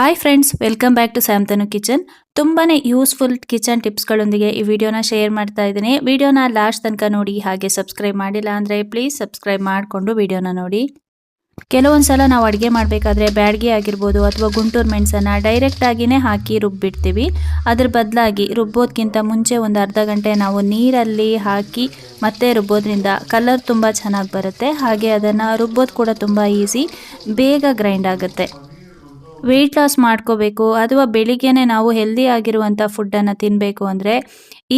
Hi friends welcome back to ಸ್ಯಾಮ್ತನು kitchen ತುಂಬಾ useful kitchen ಟಿಪ್ಸ್ಗಳೊಂದಿಗೆ ಈ ವಿಡಿಯೋನ ಶೇರ್ ಮಾಡ್ತಾ ಇದ್ದೀನಿ. ವಿಡಿಯೋನ ಲಾಸ್ಟ್ ತನಕ ನೋಡಿ, ಹಾಗೆ ಸಬ್ಸ್ಕ್ರೈಬ್ ಮಾಡಿಲ್ಲ ಅಂದರೆ ಪ್ಲೀಸ್ ಸಬ್ಸ್ಕ್ರೈಬ್ ಮಾಡಿಕೊಂಡು ವಿಡಿಯೋನ ನೋಡಿ. ಕೆಲವೊಂದ್ಸಲ ನಾವು ಅಡುಗೆ ಮಾಡಬೇಕಾದ್ರೆ ಬ್ಯಾಡ್ಗೆ ಆಗಿರ್ಬೋದು ಅಥವಾ ಗುಂಟೂರು ಮೆಣಸನ್ನು ಡೈರೆಕ್ಟಾಗಿಯೇ ಹಾಕಿ ರುಬ್ಬಿಡ್ತೀವಿ. ಅದ್ರ ಬದಲಾಗಿ ರುಬ್ಬೋದಕ್ಕಿಂತ ಮುಂಚೆ ಒಂದು ಅರ್ಧ ಗಂಟೆ ನಾವು ನೀರಲ್ಲಿ ಹಾಕಿ ಮತ್ತೆ ರುಬ್ಬೋದ್ರಿಂದ ಕಲರ್ ತುಂಬ ಚೆನ್ನಾಗಿ ಬರುತ್ತೆ. ಹಾಗೆ ಅದನ್ನು ರುಬ್ಬೋದು ಕೂಡ ತುಂಬ ಈಸಿ ಬೇಗ ಗ್ರೈಂಡ್ ಆಗುತ್ತೆ. ವೆಯ್ಟ್ ಲಾಸ್ ಮಾಡ್ಕೋಬೇಕು ಅಥವಾ ಬೆಳಿಗ್ಗೆನೇ ನಾವು ಹೆಲ್ದಿ ಆಗಿರುವಂಥ ಫುಡ್ಡನ್ನು ತಿನ್ನಬೇಕು ಅಂದರೆ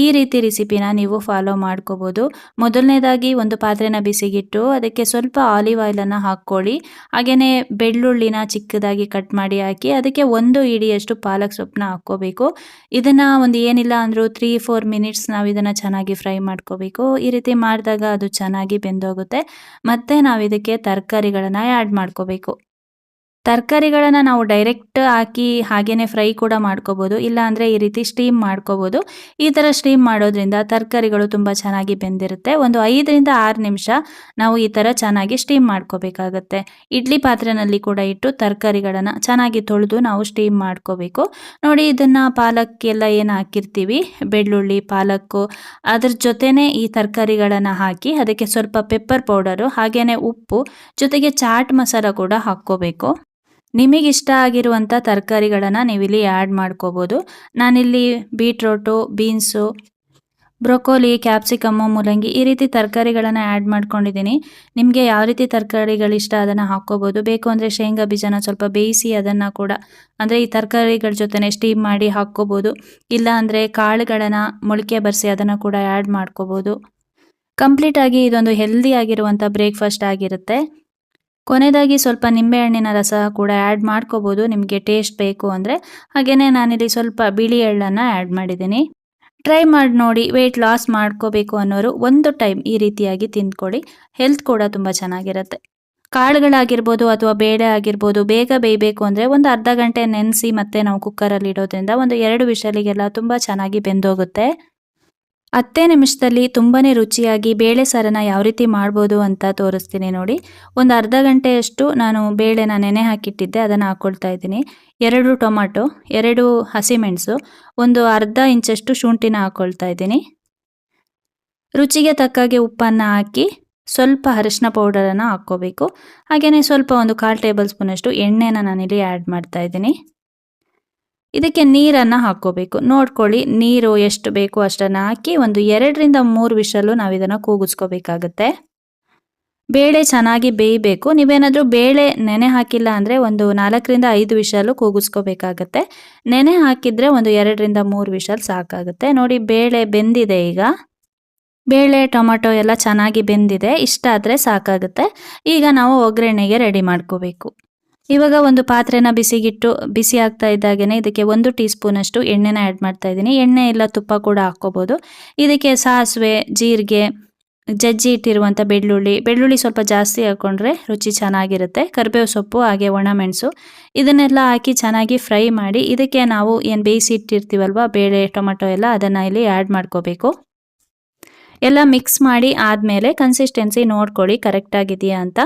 ಈ ರೀತಿ ರೆಸಿಪಿನ ನೀವು ಫಾಲೋ ಮಾಡ್ಕೋಬೋದು. ಮೊದಲನೇದಾಗಿ ಒಂದು ಪಾತ್ರೆನ ಬಿಸಿಗಿಟ್ಟು, ಅದಕ್ಕೆ ಸ್ವಲ್ಪ ಆಲಿವ್ ಆಯಿಲನ್ನು ಹಾಕ್ಕೊಳ್ಳಿ. ಹಾಗೆಯೇ ಬೆಳ್ಳುಳ್ಳಿನ ಚಿಕ್ಕದಾಗಿ ಕಟ್ ಮಾಡಿ ಹಾಕಿ, ಅದಕ್ಕೆ ಒಂದು ಇಡಿಯಷ್ಟು ಪಾಲಕ್ ಸೊಪ್ಪನ್ನ ಹಾಕ್ಕೋಬೇಕು. ಇದನ್ನು ಒಂದು ಏನಿಲ್ಲ ಅಂದರೂ ತ್ರೀ ಫೋರ್ ಮಿನಿಟ್ಸ್ ನಾವು ಇದನ್ನು ಚೆನ್ನಾಗಿ ಫ್ರೈ ಮಾಡ್ಕೋಬೇಕು. ಈ ರೀತಿ ಮಾಡಿದಾಗ ಅದು ಚೆನ್ನಾಗಿ ಬೆಂದೋಗುತ್ತೆ. ಮತ್ತು ನಾವು ಇದಕ್ಕೆ ತರಕಾರಿಗಳನ್ನು ಆ್ಯಡ್ ಮಾಡ್ಕೋಬೇಕು. ತರಕಾರಿಗಳನ್ನು ನಾವು ಡೈರೆಕ್ಟ್ ಹಾಕಿ ಹಾಗೇನೆ ಫ್ರೈ ಕೂಡ ಮಾಡ್ಕೋಬೋದು. ಇಲ್ಲ ಅಂದರೆ ಈ ರೀತಿ ಸ್ಟೀಮ್ ಮಾಡ್ಕೋಬೋದು. ಈ ಥರ ಸ್ಟೀಮ್ ಮಾಡೋದ್ರಿಂದ ತರಕಾರಿಗಳು ತುಂಬ ಚೆನ್ನಾಗಿ ಬೆಂದಿರುತ್ತೆ. ಒಂದು ಐದರಿಂದ ಆರು ನಿಮಿಷ ನಾವು ಈ ಥರ ಚೆನ್ನಾಗಿ ಸ್ಟೀಮ್ ಮಾಡ್ಕೋಬೇಕಾಗತ್ತೆ. ಇಡ್ಲಿ ಪಾತ್ರೆಯಲ್ಲಿ ಕೂಡ ಇಟ್ಟು ತರಕಾರಿಗಳನ್ನು ಚೆನ್ನಾಗಿ ತೊಳೆದು ನಾವು ಸ್ಟೀಮ್ ಮಾಡ್ಕೋಬೇಕು. ನೋಡಿ, ಇದನ್ನು ಪಾಲಕ್ಕೆಲ್ಲ ಏನು ಹಾಕಿರ್ತೀವಿ? ಬೆಳ್ಳುಳ್ಳಿ, ಪಾಲಕ್ಕು, ಅದ್ರ ಜೊತೆನೇ ಈ ತರಕಾರಿಗಳನ್ನು ಹಾಕಿ ಅದಕ್ಕೆ ಸ್ವಲ್ಪ ಪೆಪ್ಪರ್ ಪೌಡರು ಹಾಗೆಯೇ ಉಪ್ಪು, ಜೊತೆಗೆ ಚಾಟ್ ಮಸಾಲ ಕೂಡ ಹಾಕ್ಕೋಬೇಕು. ನಿಮಗಿಷ್ಟ ಆಗಿರುವಂಥ ತರಕಾರಿಗಳನ್ನು ನೀವಿಲ್ಲಿ ಆ್ಯಡ್ ಮಾಡ್ಕೋಬೋದು. ನಾನಿಲ್ಲಿ ಬೀಟ್ರೋಟು ಬೀನ್ಸು ಬ್ರೊಕೋಲಿ ಕ್ಯಾಪ್ಸಿಕಮ್ಮು ಮೂಲಂಗಿ ಈ ರೀತಿ ತರಕಾರಿಗಳನ್ನು ಆ್ಯಡ್ ಮಾಡ್ಕೊಂಡಿದ್ದೀನಿ. ನಿಮಗೆ ಯಾವ ರೀತಿ ತರಕಾರಿಗಳಿಷ್ಟ ಅದನ್ನು ಹಾಕ್ಕೋಬೋದು. ಬೇಕು ಅಂದರೆ ಶೇಂಗಾ ಬೀಜನ ಸ್ವಲ್ಪ ಬೇಯಿಸಿ ಅದನ್ನು ಕೂಡ ಅಂದರೆ ಈ ತರಕಾರಿಗಳ ಜೊತೆನೆ ಸ್ಟೀಮ್ ಮಾಡಿ ಹಾಕ್ಕೋಬೋದು. ಇಲ್ಲ ಅಂದರೆ ಕಾಳುಗಳನ್ನು ಮೊಳಕೆ ಬರೆಸಿ ಅದನ್ನು ಕೂಡ ಆ್ಯಡ್ ಮಾಡ್ಕೋಬೋದು. ಕಂಪ್ಲೀಟಾಗಿ ಇದೊಂದು ಹೆಲ್ದಿ ಆಗಿರುವಂಥ ಬ್ರೇಕ್ಫಾಸ್ಟ್ ಆಗಿರುತ್ತೆ. ಕೊನೆಯದಾಗಿ ಸ್ವಲ್ಪ ನಿಂಬೆಹಣ್ಣಿನ ರಸ ಕೂಡ ಆ್ಯಡ್ ಮಾಡ್ಕೋಬೋದು. ನಿಮಗೆ ಟೇಸ್ಟ್ ಬೇಕು ಅಂದರೆ. ಹಾಗೆಯೇ ನಾನಿಲ್ಲಿ ಸ್ವಲ್ಪ ಬಿಳಿ ಎಳ್ಳನ್ನು ಆ್ಯಡ್ ಮಾಡಿದ್ದೀನಿ. ಟ್ರೈ ಮಾಡಿ ನೋಡಿ ವೆಯ್ಟ್ ಲಾಸ್ ಮಾಡ್ಕೋಬೇಕು ಅನ್ನೋರು ಒಂದು ಟೈಮ್ ಈ ರೀತಿಯಾಗಿ ತಿಂದ್ಕೊಳ್ಳಿ. ಹೆಲ್ತ್ ಕೂಡ ತುಂಬ ಚೆನ್ನಾಗಿರುತ್ತೆ. ಕಾಳುಗಳಾಗಿರ್ಬೋದು ಅಥವಾ ಬೇಳೆ ಆಗಿರ್ಬೋದು, ಬೇಗ ಬೇಯಬೇಕು ಅಂದರೆ ಒಂದು ಅರ್ಧ ಗಂಟೆ ನೆನೆಸಿ ಮತ್ತೆ ನಾವು ಕುಕ್ಕರಲ್ಲಿ ಇಡೋದ್ರಿಂದ ಒಂದು ಎರಡು ವಿಷಲಿಗೆಲ್ಲ ತುಂಬ ಚೆನ್ನಾಗಿ ಬೆಂದೋಗುತ್ತೆ. ಹತ್ತೇ ನಿಮಿಷದಲ್ಲಿ ತುಂಬಾ ರುಚಿಯಾಗಿ ಬೇಳೆ ಸಾರನ್ನು ಯಾವ ರೀತಿ ಮಾಡ್ಬೋದು ಅಂತ ತೋರಿಸ್ತೀನಿ ನೋಡಿ. ಒಂದು ಅರ್ಧ ಗಂಟೆಯಷ್ಟು ನಾನು ಬೇಳೆನ ನೆನೆ ಹಾಕಿಟ್ಟಿದ್ದೆ, ಅದನ್ನು ಹಾಕ್ಕೊಳ್ತಾ ಇದ್ದೀನಿ. ಎರಡು ಟೊಮಾಟೊ, ಎರಡು ಹಸಿಮೆಣಸು ಒಂದು ಅರ್ಧ ಇಂಚಷ್ಟು ಶುಂಠಿನ ಹಾಕ್ಕೊಳ್ತಾ ಇದ್ದೀನಿ. ರುಚಿಗೆ ತಕ್ಕಾಗೆ ಉಪ್ಪನ್ನು ಹಾಕಿ ಸ್ವಲ್ಪ ಅರಿಶಿನ ಪೌಡರನ್ನು ಹಾಕ್ಕೋಬೇಕು. ಹಾಗೆಯೇ ಸ್ವಲ್ಪ ಒಂದು ಕಾಲು ಟೇಬಲ್ ಸ್ಪೂನಷ್ಟು ಎಣ್ಣೆನ ನಾನಿಲ್ಲಿ ಆ್ಯಡ್ ಮಾಡ್ತಾ ಇದ್ದೀನಿ. ಇದಕ್ಕೆ ನೀರನ್ನು ಹಾಕ್ಕೋಬೇಕು. ನೋಡ್ಕೊಳ್ಳಿ, ನೀರು ಎಷ್ಟು ಬೇಕು ಅಷ್ಟನ್ನು ಹಾಕಿ ಒಂದು ಎರಡರಿಂದ ಮೂರು ವಿಷಲು ನಾವು ಇದನ್ನು ಕೂಗಿಸ್ಕೋಬೇಕಾಗತ್ತೆ. ಬೇಳೆ ಚೆನ್ನಾಗಿ ಬೇಯಬೇಕು. ನೀವೇನಾದರೂ ಬೇಳೆ ನೆನೆ ಹಾಕಿಲ್ಲ ಅಂದರೆ ಒಂದು ನಾಲ್ಕರಿಂದ ಐದು ವಿಷಲು ಕೂಗಿಸ್ಕೋಬೇಕಾಗತ್ತೆ. ನೆನೆ ಹಾಕಿದರೆ ಒಂದು ಎರಡರಿಂದ ಮೂರು ವಿಷಲ್ ಸಾಕಾಗುತ್ತೆ. ನೋಡಿ, ಬೇಳೆ ಬೆಂದಿದೆ ಈಗ. ಬೇಳೆ, ಟೊಮೆಟೊ ಎಲ್ಲ ಚೆನ್ನಾಗಿ ಬೆಂದಿದೆ. ಇಷ್ಟ ಆದರೆ ಸಾಕಾಗುತ್ತೆ. ಈಗ ನಾವು ಒಗ್ಗರಣೆಗೆ ರೆಡಿ ಮಾಡ್ಕೋಬೇಕು. ಇವಾಗ ಒಂದು ಪಾತ್ರೆನ ಬಿಸಿಗಿಟ್ಟು, ಬಿಸಿ ಆಗ್ತಾ ಇದ್ದಾಗೇನೆ ಇದಕ್ಕೆ ಒಂದು ಟೀ ಸ್ಪೂನಷ್ಟು ಎಣ್ಣೆನ ಆ್ಯಡ್ ಮಾಡ್ತಾ ಇದ್ದೀನಿ. ಎಣ್ಣೆ ಇಲ್ಲ, ತುಪ್ಪ ಕೂಡ ಹಾಕ್ಕೋಬೋದು. ಇದಕ್ಕೆ ಸಾಸಿವೆ, ಜೀರಿಗೆ, ಜಜ್ಜಿ ಇಟ್ಟಿರುವಂಥ ಬೆಳ್ಳುಳ್ಳಿ. ಬೆಳ್ಳುಳ್ಳಿ ಸ್ವಲ್ಪ ಜಾಸ್ತಿ ಹಾಕ್ಕೊಂಡ್ರೆ ರುಚಿ ಚೆನ್ನಾಗಿರುತ್ತೆ. ಕರಿಬೇವು ಸೊಪ್ಪು, ಹಾಗೆ ಒಣಮೆಣಸು ಇದನ್ನೆಲ್ಲ ಹಾಕಿ ಚೆನ್ನಾಗಿ ಫ್ರೈ ಮಾಡಿ ಇದಕ್ಕೆ ನಾವು ಏನು ಬೇಯಿಸಿ ಇಟ್ಟಿರ್ತೀವಲ್ವ, ಬೇಳೆ, ಟೊಮೆಟೊ ಎಲ್ಲ ಅದನ್ನು ಇಲ್ಲಿ ಆ್ಯಡ್ ಮಾಡ್ಕೋಬೇಕು. ಎಲ್ಲ ಮಿಕ್ಸ್ ಮಾಡಿ ಆದಮೇಲೆ ಕನ್ಸಿಸ್ಟೆನ್ಸಿ ನೋಡ್ಕೊಳ್ಳಿ ಕರೆಕ್ಟಾಗಿದೆಯಾ ಅಂತ.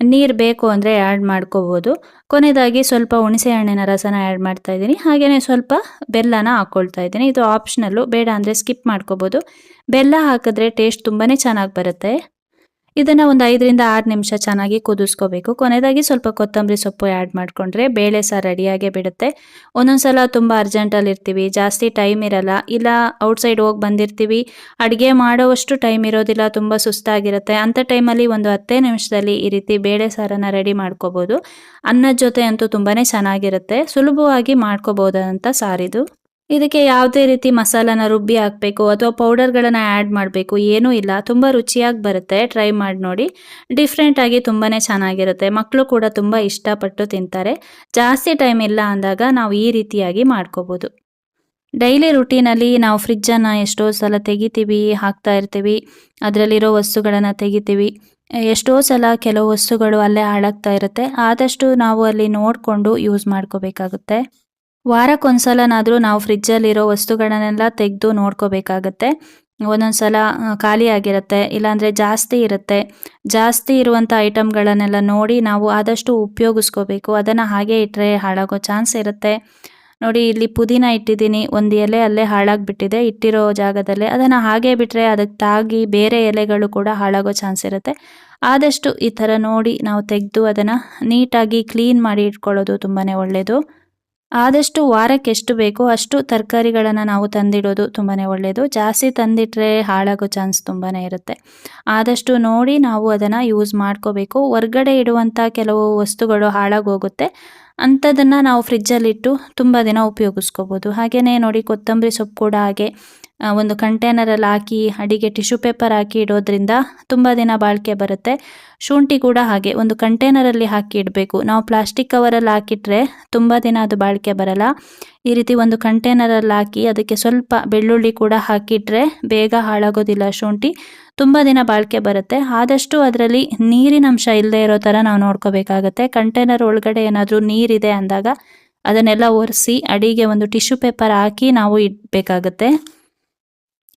ನೀರು ಬೇಕು ಅಂದರೆ ಆ್ಯಡ್ ಮಾಡ್ಕೋಬೋದು ಕೊನೆಯದಾಗಿ ಸ್ವಲ್ಪ ಹುಣಸೆ ಹಣ್ಣಿನ ರಸನ ಆ್ಯಡ್ ಮಾಡ್ತಾ ಇದ್ದೀನಿ. ಹಾಗೆಯೇ ಸ್ವಲ್ಪ ಬೆಲ್ಲನ ಹಾಕ್ಕೊಳ್ತಾ ಇದ್ದೀನಿ. ಇದು ಆಪ್ಷನಲ್ಲು ಬೇಡ ಅಂದರೆ ಸ್ಕಿಪ್ ಮಾಡ್ಕೋಬೋದು ಬೆಲ್ಲ ಹಾಕಿದ್ರೆ ಟೇಸ್ಟ್ ತುಂಬಾ ಚೆನ್ನಾಗಿ ಬರುತ್ತೆ. ಇದನ್ನು ಒಂದು ಐದರಿಂದ ಆರು ನಿಮಿಷ ಚೆನ್ನಾಗಿ ಕುದಿಸ್ಕೋಬೇಕು. ಕೊನೆಯದಾಗಿ ಸ್ವಲ್ಪ ಕೊತ್ತಂಬರಿ ಸೊಪ್ಪು ಆ್ಯಡ್ ಮಾಡಿಕೊಂಡ್ರೆ ಬೇಳೆ ಸಹ ರೆಡಿಯಾಗೇ ಬಿಡುತ್ತೆ. ಒಂದೊಂದ್ಸಲ ತುಂಬ ಅರ್ಜೆಂಟಲ್ಲಿ ಇರ್ತೀವಿ. ಜಾಸ್ತಿ ಟೈಮ್ ಇರಲ್ಲ. ಇಲ್ಲ ಔಟ್ಸೈಡ್ ಹೋಗಿ ಬಂದಿರ್ತೀವಿ. ಅಡುಗೆ ಮಾಡೋವಷ್ಟು ಟೈಮ್ ಇರೋದಿಲ್ಲ. ತುಂಬ ಸುಸ್ತಾಗಿರುತ್ತೆ. ಅಂಥ ಟೈಮಲ್ಲಿ ಒಂದು ಹತ್ತೇ ನಿಮಿಷದಲ್ಲಿ ಈ ರೀತಿ ಬೇಳೆ ಸಾರನ್ನು ರೆಡಿ ಮಾಡ್ಕೋಬೋದು. ಅನ್ನದ ಜೊತೆ ಅಂತೂ ತುಂಬಾ ಚೆನ್ನಾಗಿರುತ್ತೆ. ಸುಲಭವಾಗಿ ಮಾಡ್ಕೋಬೋದಾದಂಥ ಸಾರಿದು ಇದಕ್ಕೆ ಯಾವುದೇ ರೀತಿ ಮಸಾಲಾನ ರುಬ್ಬಿ ಹಾಕಬೇಕು ಅಥವಾ ಪೌಡರ್ಗಳನ್ನು ಆ್ಯಡ್ ಮಾಡಬೇಕು, ಏನೂ ಇಲ್ಲ. ತುಂಬ ರುಚಿಯಾಗಿ ಬರುತ್ತೆ. ಟ್ರೈ ಮಾಡಿ ನೋಡಿ. ಡಿಫ್ರೆಂಟಾಗಿ ತುಂಬಾ ಚೆನ್ನಾಗಿರುತ್ತೆ. ಮಕ್ಕಳು ಕೂಡ ತುಂಬ ಇಷ್ಟಪಟ್ಟು ತಿಂತಾರೆ. ಜಾಸ್ತಿ ಟೈಮ್ ಇಲ್ಲ ಅಂದಾಗ ನಾವು ಈ ರೀತಿಯಾಗಿ ಮಾಡ್ಕೋಬೋದು. ಡೈಲಿ ರುಟೀನಲ್ಲಿ ನಾವು ಫ್ರಿಜ್ಜನ್ನು ಎಷ್ಟೋ ಸಲ ತೆಗಿತೀವಿ, ಹಾಕ್ತಾ ಇರ್ತೀವಿ. ಅದರಲ್ಲಿರೋ ವಸ್ತುಗಳನ್ನು ತೆಗಿತೀವಿ. ಎಷ್ಟೋ ಸಲ ಕೆಲವು ವಸ್ತುಗಳು ಅಲ್ಲೇ ಹಾಳಾಗ್ತಾ ಇರುತ್ತೆ. ಆದಷ್ಟು ನಾವು ಅಲ್ಲಿ ನೋಡಿಕೊಂಡು ಯೂಸ್ ಮಾಡ್ಕೋಬೇಕಾಗುತ್ತೆ. ವಾರಕ್ಕೊಂದ್ಸಲನಾದರೂ ನಾವು ಫ್ರಿಜ್ಜಲ್ಲಿರೋ ವಸ್ತುಗಳನ್ನೆಲ್ಲ ತೆಗೆದು ನೋಡ್ಕೋಬೇಕಾಗತ್ತೆ. ಒಂದೊಂದು ಸಲ ಖಾಲಿ ಆಗಿರುತ್ತೆ ಇಲ್ಲಾಂದರೆ ಜಾಸ್ತಿ ಇರುತ್ತೆ. ಜಾಸ್ತಿ ಇರುವಂಥ ಐಟಮ್ಗಳನ್ನೆಲ್ಲ ನೋಡಿ ನಾವು ಆದಷ್ಟು ಉಪಯೋಗಿಸ್ಕೋಬೇಕು. ಅದನ್ನು ಹಾಗೆ ಇಟ್ಟರೆ ಹಾಳಾಗೋ ಚಾನ್ಸ್ ಇರುತ್ತೆ. ನೋಡಿ, ಇಲ್ಲಿ ಪುದೀನ ಇಟ್ಟಿದ್ದೀನಿ. ಒಂದು ಎಲೆ ಅಲ್ಲೇ ಹಾಳಾಗಿಬಿಟ್ಟಿದೆ. ಇಟ್ಟಿರೋ ಜಾಗದಲ್ಲೇ ಅದನ್ನು ಹಾಗೆ ಬಿಟ್ಟರೆ ಅದಕ್ಕೆ ತಾಗಿ ಬೇರೆ ಎಲೆಗಳು ಕೂಡ ಹಾಳಾಗೋ ಚಾನ್ಸ್ ಇರುತ್ತೆ. ಆದಷ್ಟು ಈ ಥರ ನೋಡಿ ನಾವು ತೆಗೆದು ಅದನ್ನು ನೀಟಾಗಿ ಕ್ಲೀನ್ ಮಾಡಿ ಇಟ್ಕೊಳ್ಳೋದು ತುಂಬಾ ಒಳ್ಳೆಯದು ಆದಷ್ಟು ವಾರಕ್ಕೆ ಎಷ್ಟು ಬೇಕೋ ಅಷ್ಟು ತರಕಾರಿಗಳನ್ನು ನಾವು ತಂದಿಡೋದು ತುಂಬಾ ಒಳ್ಳೆಯದು ಜಾಸ್ತಿ ತಂದಿಟ್ರೆ ಹಾಳಾಗೋ ಚಾನ್ಸ್ ತುಂಬಾ ಇರುತ್ತೆ. ಆದಷ್ಟು ನೋಡಿ ನಾವು ಅದನ್ನು ಯೂಸ್ ಮಾಡ್ಕೋಬೇಕು. ಹೊರ್ಗಡೆ ಇಡುವಂಥ ಕೆಲವು ವಸ್ತುಗಳು ಹಾಳಾಗೋಗುತ್ತೆ ಅಂಥದ್ದನ್ನು ನಾವು ಫ್ರಿಜ್ಜಲ್ಲಿಟ್ಟು ತುಂಬ ದಿನ ಉಪಯೋಗಿಸ್ಕೋಬೋದು. ಹಾಗೆಯೇ ನೋಡಿ ಕೊತ್ತಂಬರಿ ಸೊಪ್ಪು ಕೂಡ ಹಾಗೆ ಒಂದು ಕಂಟೈನರಲ್ಲಿ ಹಾಕಿ, ಅಡಿಗೆ ಟಿಶ್ಯೂ ಪೇಪರ್ ಹಾಕಿ ಇಡೋದ್ರಿಂದ ತುಂಬ ದಿನ ಬಾಳಿಕೆ ಬರುತ್ತೆ. ಶುಂಠಿ ಕೂಡ ಹಾಗೆ ಒಂದು ಕಂಟೈನರಲ್ಲಿ ಹಾಕಿ ಇಡಬೇಕು. ನಾವು ಪ್ಲಾಸ್ಟಿಕ್ ಕವರಲ್ಲಿ ಹಾಕಿಟ್ರೆ ತುಂಬ ದಿನ ಅದು ಬಾಳಿಕೆ ಬರಲ್ಲ. ಈ ರೀತಿ ಒಂದು ಕಂಟೈನರಲ್ಲಿ ಹಾಕಿ ಅದಕ್ಕೆ ಸ್ವಲ್ಪ ಬೆಳ್ಳುಳ್ಳಿ ಕೂಡ ಹಾಕಿಟ್ರೆ ಬೇಗ ಹಾಳಾಗೋದಿಲ್ಲ ಶುಂಠಿ. ತುಂಬ ದಿನ ಬಾಳಿಕೆ ಬರುತ್ತೆ. ಆದಷ್ಟು ಅದರಲ್ಲಿ ನೀರಿನ ಅಂಶ ಇಲ್ಲದೆ ಇರೋ ಥರ ನಾವು ನೋಡ್ಕೋಬೇಕಾಗತ್ತೆ. ಕಂಟೈನರ್ ಒಳಗಡೆ ಏನಾದರೂ ನೀರಿದೆ ಅಂದಾಗ ಅದನ್ನೆಲ್ಲ ಒರೆಸಿ ಅಡಿಗೆ ಒಂದು ಟಿಶ್ಯೂ ಪೇಪರ್ ಹಾಕಿ ನಾವು ಇಡಬೇಕಾಗತ್ತೆ.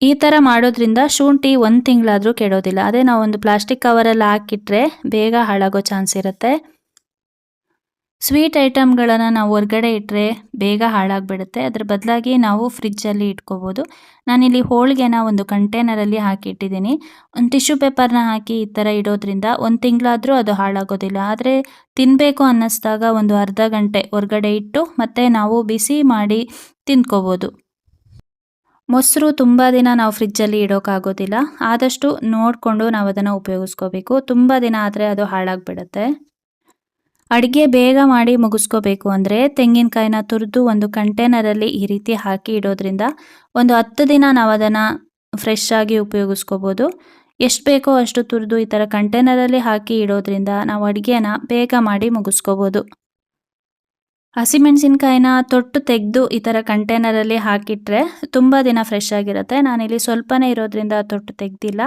ಈ ಥರ ಮಾಡೋದ್ರಿಂದ ಶುಂಠಿ ಒಂದು ತಿಂಗಳಾದರೂ ಕೆಡೋದಿಲ್ಲ. ಅದೇ ನಾವು ಒಂದು ಪ್ಲಾಸ್ಟಿಕ್ ಕವರಲ್ಲಿ ಹಾಕಿಟ್ರೆ ಬೇಗ ಹಾಳಾಗೋ ಚಾನ್ಸ್ ಇರುತ್ತೆ. ಸ್ವೀಟ್ ಐಟಮ್ಗಳನ್ನು ನಾವು ಹೊರಗಡೆ ಇಟ್ಟರೆ ಬೇಗ ಹಾಳಾಗಿಬಿಡುತ್ತೆ. ಅದ್ರ ಬದಲಾಗಿ ನಾವು ಫ್ರಿಜ್ಜಲ್ಲಿ ಇಟ್ಕೋಬೋದು. ನಾನಿಲ್ಲಿ ಹೋಳಿಗೆನ ಒಂದು ಕಂಟೈನರಲ್ಲಿ ಹಾಕಿ ಇಟ್ಟಿದ್ದೀನಿ ಒಂದು ಟಿಶ್ಯೂ ಪೇಪರ್ನ ಹಾಕಿ ಈ ಥರ ಇಡೋದ್ರಿಂದ ಒಂದು ತಿಂಗಳಾದರೂ ಅದು ಹಾಳಾಗೋದಿಲ್ಲ. ಆದರೆ ತಿನ್ನಬೇಕು ಅನ್ನಿಸ್ದಾಗ ಒಂದು ಅರ್ಧ ಗಂಟೆ ಹೊರಗಡೆ ಇಟ್ಟು ಮತ್ತೆ ನಾವು ಬಿಸಿ ಮಾಡಿ ತಿಂದ್ಕೋಬೋದು. ಮೊಸರು ತುಂಬ ದಿನ ನಾವು ಫ್ರಿಜ್ಜಲ್ಲಿ ಇಡೋಕ್ಕಾಗೋದಿಲ್ಲ ಆದಷ್ಟು ನೋಡಿಕೊಂಡು ನಾವು ಅದನ್ನು ಉಪಯೋಗಿಸ್ಕೋಬೇಕು. ತುಂಬ ದಿನ ಆದರೆ ಅದು ಹಾಳಾಗಿಬಿಡುತ್ತೆ. ಅಡುಗೆ ಬೇಗ ಮಾಡಿ ಮುಗಿಸ್ಕೋಬೇಕು ಅಂದರೆ ತೆಂಗಿನಕಾಯಿನ ತುರಿದು ಒಂದು ಕಂಟೈನರಲ್ಲಿ ಈ ರೀತಿ ಹಾಕಿ ಇಡೋದ್ರಿಂದ ಒಂದು ಹತ್ತು ದಿನ ನಾವು ಅದನ್ನು ಫ್ರೆಶ್ ಆಗಿ ಉಪಯೋಗಿಸ್ಕೋಬೋದು. ಎಷ್ಟು ಬೇಕೋ ಅಷ್ಟು ತುರಿದು ಈ ಥರ ಕಂಟೈನರಲ್ಲಿ ಹಾಕಿ ಇಡೋದ್ರಿಂದ ನಾವು ಅಡುಗೆನ ಬೇಗ ಮಾಡಿ ಮುಗಿಸ್ಕೋಬೋದು. ಹಸಿಮೆಣಸಿನ್ಕಾಯಿನ ತೊಟ್ಟು ತೆಗೆದು ಈ ಥರ ಕಂಟೈನರಲ್ಲಿ ಹಾಕಿಟ್ರೆ ತುಂಬ ದಿನ ಫ್ರೆಶ್ ಆಗಿರುತ್ತೆ. ನಾನಿಲ್ಲಿ ಸ್ವಲ್ಪನೇ ಇರೋದ್ರಿಂದ ತೊಟ್ಟು ತೆಗ್ದಿಲ್ಲ.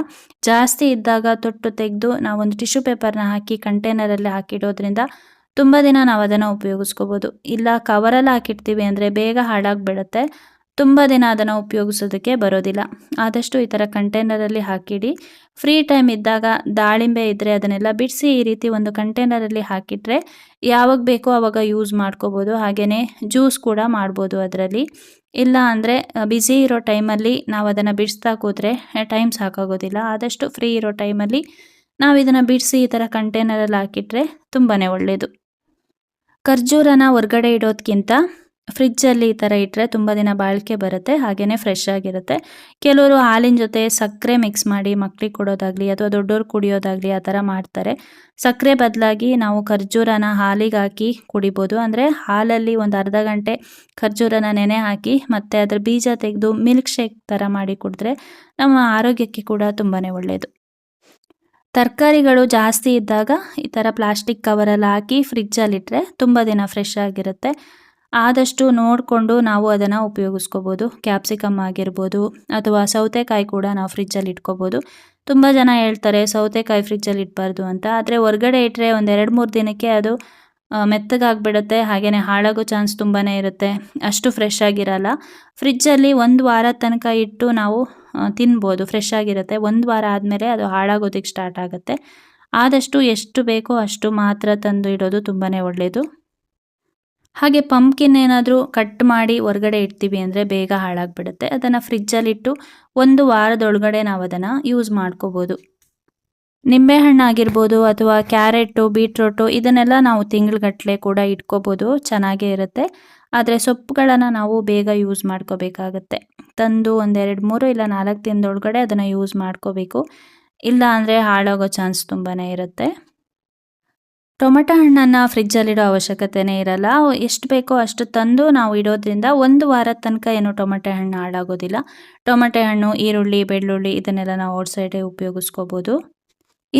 ಜಾಸ್ತಿ ಇದ್ದಾಗ ತೊಟ್ಟು ತೆಗೆದು ನಾವೊಂದು ಟಿಶ್ಯೂ ಪೇಪರ್ನ ಹಾಕಿ ಕಂಟೈನರಲ್ಲಿ ಹಾಕಿಡೋದ್ರಿಂದ ತುಂಬ ದಿನ ನಾವು ಅದನ್ನು ಉಪಯೋಗಿಸ್ಕೋಬೋದು. ಇಲ್ಲ ಕವರಲ್ಲಿ ಹಾಕಿಡ್ತೀವಿ ಅಂದರೆ ಬೇಗ ಹಾಳಾಗಿಬಿಡುತ್ತೆ. ತುಂಬ ದಿನ ಅದನ್ನು ಉಪಯೋಗಿಸೋದಕ್ಕೆ ಬರೋದಿಲ್ಲ. ಆದಷ್ಟು ಈ ಥರ ಕಂಟೈನರಲ್ಲಿ ಹಾಕಿಡಿ. ಫ್ರೀ ಟೈಮ್ ಇದ್ದಾಗ ದಾಳಿಂಬೆ ಇದ್ದರೆ ಅದನ್ನೆಲ್ಲ ಬಿಡಿಸಿ ಈ ರೀತಿ ಒಂದು ಕಂಟೈನರಲ್ಲಿ ಹಾಕಿಟ್ರೆ ಯಾವಾಗ ಬೇಕೋ ಆವಾಗ ಯೂಸ್ ಮಾಡ್ಕೋಬೋದು. ಹಾಗೆಯೇ ಜ್ಯೂಸ್ ಕೂಡ ಮಾಡ್ಬೋದು ಅದರಲ್ಲಿ. ಇಲ್ಲ ಅಂದರೆ ಬ್ಯುಸಿ ಇರೋ ಟೈಮಲ್ಲಿ ನಾವು ಅದನ್ನು ಬಿಡಿಸ್ತಾ ಕೂತ್ರೆ ಟೈಮ್ ಸಾಕಾಗೋದಿಲ್ಲ. ಆದಷ್ಟು ಫ್ರೀ ಇರೋ ಟೈಮಲ್ಲಿ ನಾವು ಇದನ್ನು ಬಿಡಿಸಿ ಈ ಥರ ಕಂಟೈನರಲ್ಲಿ ಹಾಕಿಟ್ರೆ ತುಂಬಾ ಒಳ್ಳೆಯದು ಖರ್ಜೂರನ ಹೊರ್ಗಡೆ ಇಡೋದಕ್ಕಿಂತ ಫ್ರಿಜ್ಜಲ್ಲಿ ಈ ಥರ ಇಟ್ಟರೆ ತುಂಬ ದಿನ ಬಾಳಿಕೆ ಬರುತ್ತೆ ಹಾಗೆಯೇ ಫ್ರೆಶ್ ಆಗಿರುತ್ತೆ. ಕೆಲವರು ಹಾಲಿನ ಜೊತೆ ಸಕ್ಕರೆ ಮಿಕ್ಸ್ ಮಾಡಿ ಮಕ್ಳಿಗೆ ಕೊಡೋದಾಗಲಿ ಅಥವಾ ದೊಡ್ಡವ್ರು ಕುಡಿಯೋದಾಗಲಿ ಆ ಥರ ಮಾಡ್ತಾರೆ. ಸಕ್ಕರೆ ಬದಲಾಗಿ ನಾವು ಖರ್ಜೂರನ ಹಾಲಿಗೆ ಹಾಕಿ ಕುಡಿಬೋದು. ಅಂದರೆ ಹಾಲಲ್ಲಿ ಒಂದು ಅರ್ಧ ಗಂಟೆ ಖರ್ಜೂರನ ನೆನೆ ಹಾಕಿ ಮತ್ತು ಅದರ ಬೀಜ ತೆಗೆದು ಮಿಲ್ಕ್ ಶೇಕ್ ಥರ ಮಾಡಿ ಕುಡಿದ್ರೆ ನಮ್ಮ ಆರೋಗ್ಯಕ್ಕೆ ಕೂಡ ತುಂಬಾ ಒಳ್ಳೆಯದು ತರಕಾರಿಗಳು ಜಾಸ್ತಿ ಇದ್ದಾಗ ಈ ಥರ ಪ್ಲಾಸ್ಟಿಕ್ ಕವರಲ್ಲಿ ಹಾಕಿ ಫ್ರಿಜ್ಜಲ್ಲಿಟ್ಟರೆ ತುಂಬ ದಿನ ಫ್ರೆಶ್ ಆಗಿರುತ್ತೆ. ಆದಷ್ಟು ನೋಡಿಕೊಂಡು ನಾವು ಅದನ್ನು ಉಪಯೋಗಿಸ್ಕೋಬೋದು. ಕ್ಯಾಪ್ಸಿಕಮ್ ಆಗಿರ್ಬೋದು ಅಥವಾ ಸೌತೆಕಾಯಿ ಕೂಡ ನಾವು ಫ್ರಿಜ್ಜಲ್ಲಿ ಇಟ್ಕೋಬೋದು. ತುಂಬ ಜನ ಹೇಳ್ತಾರೆ ಸೌತೆಕಾಯಿ ಫ್ರಿಜ್ಜಲ್ಲಿ ಇಡಬಾರ್ದು ಅಂತ. ಆದರೆ ಹೊರ್ಗಡೆ ಇಟ್ಟರೆ ಒಂದು ಎರಡು ಮೂರು ದಿನಕ್ಕೆ ಅದು ಮೆತ್ತಗಾಗ್ಬಿಡುತ್ತೆ. ಹಾಗೆಯೇ ಹಾಳಾಗೋ ಚಾನ್ಸ್ ತುಂಬಾ ಇರುತ್ತೆ. ಅಷ್ಟು ಫ್ರೆಶ್ ಆಗಿರಲ್ಲ. ಫ್ರಿಜ್ಜಲ್ಲಿ ಒಂದು ವಾರ ತನಕ ಇಟ್ಟು ನಾವು ತಿನ್ಬೋದು. ಫ್ರೆಶ್ ಆಗಿರುತ್ತೆ. ಒಂದು ವಾರ ಆದಮೇಲೆ ಅದು ಹಾಳಾಗೋದಕ್ಕೆ ಸ್ಟಾರ್ಟ್ ಆಗುತ್ತೆ. ಆದಷ್ಟು ಎಷ್ಟು ಬೇಕೋ ಅಷ್ಟು ಮಾತ್ರ ತಂದು ಇಡೋದು ತುಂಬಾ ಒಳ್ಳೆಯದು ಹಾಗೆ ಪಂಪ್ಕಿನ್ ಏನಾದರೂ ಕಟ್ ಮಾಡಿ ಹೊರಗಡೆ ಇಡ್ತೀವಿ ಅಂದರೆ ಬೇಗ ಹಾಳಾಗ್ಬಿಡುತ್ತೆ. ಅದನ್ನು ಫ್ರಿಜ್ಜಲ್ಲಿಟ್ಟು ಒಂದು ವಾರದೊಳಗಡೆ ನಾವು ಅದನ್ನು ಯೂಸ್ ಮಾಡ್ಕೋಬೋದು. ನಿಂಬೆಹಣ್ಣು ಆಗಿರ್ಬೋದು ಅಥವಾ ಕ್ಯಾರೆಟು, ಬೀಟ್ರೋಟು ಇದನ್ನೆಲ್ಲ ನಾವು ತಿಂಗಳುಗಟ್ಟಲೆ ಕೂಡ ಇಟ್ಕೋಬೋದು. ಚೆನ್ನಾಗೇ ಇರುತ್ತೆ. ಆದರೆ ಸೊಪ್ಪುಗಳನ್ನು ನಾವು ಬೇಗ ಯೂಸ್ ಮಾಡ್ಕೋಬೇಕಾಗತ್ತೆ. ತಂದು ಒಂದೆರಡು ಮೂರು ಇಲ್ಲ ನಾಲ್ಕು ದಿನದೊಳಗಡೆ ಅದನ್ನು ಯೂಸ್ ಮಾಡ್ಕೋಬೇಕು. ಇಲ್ಲ ಅಂದರೆ ಹಾಳಾಗೋ ಚಾನ್ಸ್ ತುಂಬಾ ಇರುತ್ತೆ. ಟೊಮೆಟೊ ಹಣ್ಣನ್ನು ಫ್ರಿಜ್ಜಲ್ಲಿಡೋ ಅವಶ್ಯಕತೆನೇ ಇರಲ್ಲ. ಎಷ್ಟು ಬೇಕೋ ಅಷ್ಟು ತಂದು ನಾವು ಇಡೋದ್ರಿಂದ ಒಂದು ವಾರದ ತನಕ ಏನು ಟೊಮೆಟೊ ಹಣ್ಣು ಹಾಳಾಗೋದಿಲ್ಲ. ಟೊಮೆಟೊ ಹಣ್ಣು, ಈರುಳ್ಳಿ, ಬೆಳ್ಳುಳ್ಳಿ ಇದನ್ನೆಲ್ಲ ನಾವು ಔಟ್ ಸೈಡೇ ಉಪಯೋಗಿಸ್ಕೋಬೋದು.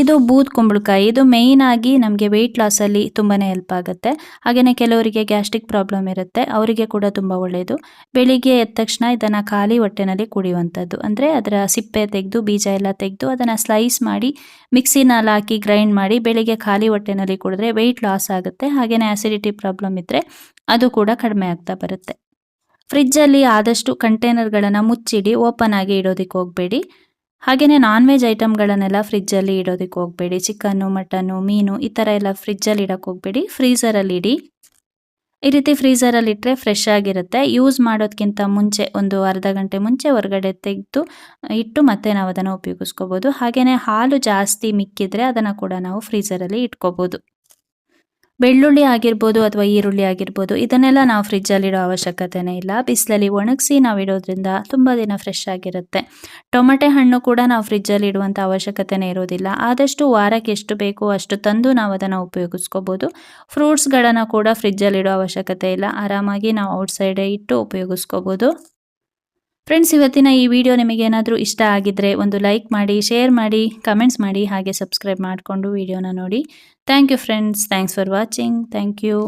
ಇದು ಬೂದ್ ಕುಂಬಳಕಾಯಿ. ಇದು ಮೇಯ್ನ್ ಆಗಿ ನಮಗೆ ವೆಯ್ಟ್ ಲಾಸಲ್ಲಿ ತುಂಬಾ ಹೆಲ್ಪ್ ಆಗುತ್ತೆ. ಹಾಗೆಯೇ ಕೆಲವರಿಗೆ ಗ್ಯಾಸ್ಟ್ರಿಕ್ ಪ್ರಾಬ್ಲಮ್ ಇರುತ್ತೆ. ಅವರಿಗೆ ಕೂಡ ತುಂಬ ಒಳ್ಳೆಯದು ಬೆಳಿಗ್ಗೆ ಎದ್ದ ತಕ್ಷಣ ಇದನ್ನು ಖಾಲಿ ಹೊಟ್ಟೆನಲ್ಲಿ ಕುಡಿಯುವಂಥದ್ದು. ಅಂದರೆ ಅದರ ಸಿಪ್ಪೆ ತೆಗೆದು, ಬೀಜ ಎಲ್ಲ ತೆಗೆದು ಅದನ್ನು ಸ್ಲೈಸ್ ಮಾಡಿ, ಮಿಕ್ಸಿನಲ್ಲಿ ಹಾಕಿ ಗ್ರೈಂಡ್ ಮಾಡಿ ಬೆಳಿಗ್ಗೆ ಖಾಲಿ ಹೊಟ್ಟೆನಲ್ಲಿ ಕುಡಿದ್ರೆ ವೆಯ್ಟ್ ಲಾಸ್ ಆಗುತ್ತೆ. ಹಾಗೆಯೇ ಆಸಿಡಿಟಿ ಪ್ರಾಬ್ಲಮ್ ಇದ್ದರೆ ಅದು ಕೂಡ ಕಡಿಮೆ ಆಗ್ತಾ ಬರುತ್ತೆ. ಫ್ರಿಜ್ಜಲ್ಲಿ ಆದಷ್ಟು ಕಂಟೈನರ್ಗಳನ್ನು ಮುಚ್ಚಿಡಿ ಓಪನ್ ಆಗಿ ಇಡೋದಕ್ಕೆ ಹೋಗಬೇಡಿ. ಹಾಗೆಯೇ ನಾನ್ ವೆಜ್ ಐಟಮ್ಗಳನ್ನೆಲ್ಲ ಫ್ರಿಜ್ಜಲ್ಲಿ ಇಡೋದಕ್ಕೆ ಹೋಗಬೇಡಿ. ಚಿಕನ್ನು, ಮಟನ್ನು, ಮೀನು ಈ ಥರ ಎಲ್ಲ ಫ್ರಿಜ್ಜಲ್ಲಿ ಇಡೋಕ್ಕೆ ಹೋಗಬೇಡಿ. ಫ್ರೀಸರಲ್ಲಿ ಇಡಿ. ಈ ರೀತಿ ಫ್ರೀಸರಲ್ಲಿ ಇಟ್ಟರೆ ಫ್ರೆಶ್ ಆಗಿರುತ್ತೆ. ಯೂಸ್ ಮಾಡೋದಕ್ಕಿಂತ ಮುಂಚೆ ಒಂದು ಅರ್ಧ ಗಂಟೆ ಮುಂಚೆ ಹೊರಗಡೆ ತೆಗೆದು ಇಟ್ಟು ಮತ್ತೆ ನಾವು ಅದನ್ನು ಉಪಯೋಗಿಸ್ಕೋಬೋದು. ಹಾಗೆಯೇ ಹಾಲು ಜಾಸ್ತಿ ಮಿಕ್ಕಿದ್ರೆ ಅದನ್ನು ಕೂಡ ನಾವು ಫ್ರೀಸರಲ್ಲಿ ಇಟ್ಕೋಬೋದು. ಬೆಳ್ಳುಳ್ಳಿ ಆಗಿರ್ಬೋದು ಅಥವಾ ಈರುಳ್ಳಿ ಆಗಿರ್ಬೋದು, ಇದನ್ನೆಲ್ಲ ನಾವು ಫ್ರಿಜ್ಜಲ್ಲಿಡೋ ಅವಶ್ಯಕತೆನೇ ಇಲ್ಲ. ಬಿಸಿಲಲ್ಲಿ ಒಣಗಿಸಿ ನಾವು ಇಡೋದ್ರಿಂದ ತುಂಬ ದಿನ ಫ್ರೆಶ್ ಆಗಿರುತ್ತೆ. ಟೊಮೆಟೆ ಹಣ್ಣು ಕೂಡ ನಾವು ಫ್ರಿಜ್ಜಲ್ಲಿ ಇಡುವಂಥ ಅವಶ್ಯಕತೆನೇ ಇರೋದಿಲ್ಲ. ಆದಷ್ಟು ವಾರಕ್ಕೆ ಎಷ್ಟು ಬೇಕೋ ಅಷ್ಟು ತಂದು ನಾವು ಅದನ್ನು ಉಪಯೋಗಿಸ್ಕೋಬೋದು. ಫ್ರೂಟ್ಸ್ಗಳನ್ನು ಕೂಡ ಫ್ರಿಜ್ಜಲ್ಲಿ ಇಡೋ ಅವಶ್ಯಕತೆ ಇಲ್ಲ. ಆರಾಮಾಗಿ ನಾವು ಔಟ್ಸೈಡೇ ಇಟ್ಟು ಉಪಯೋಗಿಸ್ಕೋಬೋದು. ಫ್ರೆಂಡ್ಸ್ ಇವತ್ತಿನ ಈ ವಿಡಿಯೋ ನಿಮಗೇನಾದರೂ ಇಷ್ಟ ಆಗಿದ್ದರೆ ಒಂದು ಲೈಕ್ ಮಾಡಿ ಶೇರ್ ಮಾಡಿ ಕಮೆಂಟ್ಸ್ ಮಾಡಿ, ಹಾಗೆ ಸಬ್ಸ್ಕ್ರೈಬ್ ಮಾಡಿಕೊಂಡು ವಿಡಿಯೋನ ನೋಡಿ. Thank you friends thanks for watching thank you